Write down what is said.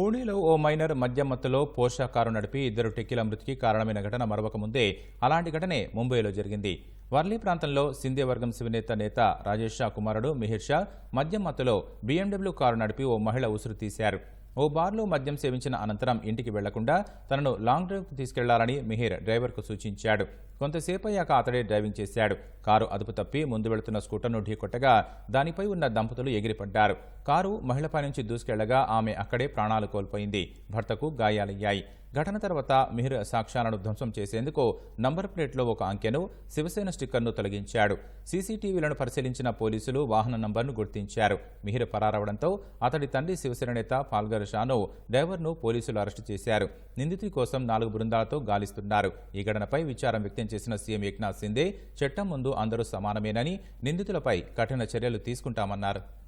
పూణేలో ఓ మైనర్ మద్యం మత్తులో నడిపి ఇద్దరు టెక్కిల మృతికి కారణమైన ఘటన మరొక ముందే అలాంటి ఘటనే ముంబైలో జరిగింది. వర్లీ ప్రాంతంలో సింధే వర్గం శివనేత నేత రాజేష్ షా కుమారుడు మిహిర్ షా మద్యమత్తులో బీఎండబ్ల్యూ కారు నడిపి ఓ మహిళ ఉసురు తీశారు. ఓ బార్లో మద్యం సేవించిన అనంతరం ఇంటికి వెళ్ళకుండా తనను లాంగ్ డ్రైవ్కు తీసుకెళ్ళాలని మిహిర్ డ్రైవర్కు సూచించాడు. కొంతసేపు అయ్యాక అతడే డ్రైవింగ్ చేశాడు. కారు అదుపు తప్పి ముందు వెళుతున్న స్కూటర్ను ఢీకొట్టగా దానిపై ఉన్న దంపతులు ఎగిరిపడ్డారు. కారు మహిళపై నుంచి దూసుకెళ్ళగా ఆమె అక్కడే ప్రాణాలు కోల్పోయింది. భర్తకు గాయాలయ్యాయి. ఘటన తర్వాత మిహిర్ సాక్ష్యాలను ధ్వంసం చేసేందుకు నంబర్ ప్లేట్లో ఒక అంకెను శివసేన స్టిక్కర్ను తొలగించాడు. సీసీటీవీలను పరిశీలించిన పోలీసులు వాహన నంబర్ను గుర్తించారు. మిహిర్ పరారవడంతో అతడి తండ్రి శివసేన నేత పాల్గర్ షాను డ్రైవర్ను పోలీసులు అరెస్టు చేశారు. నిందితుడి కోసం నాలుగు బృందాలతో గాలిస్తున్నారు. ఈ ఘటనపై విచారం వ్యక్తం చేసిన సీఎం ఏక్నాథ్ సిందే చట్టం ముందు అందరూ సమానమేనని నిందితులపై కఠిన చర్యలు తీసుకుంటామన్నారు.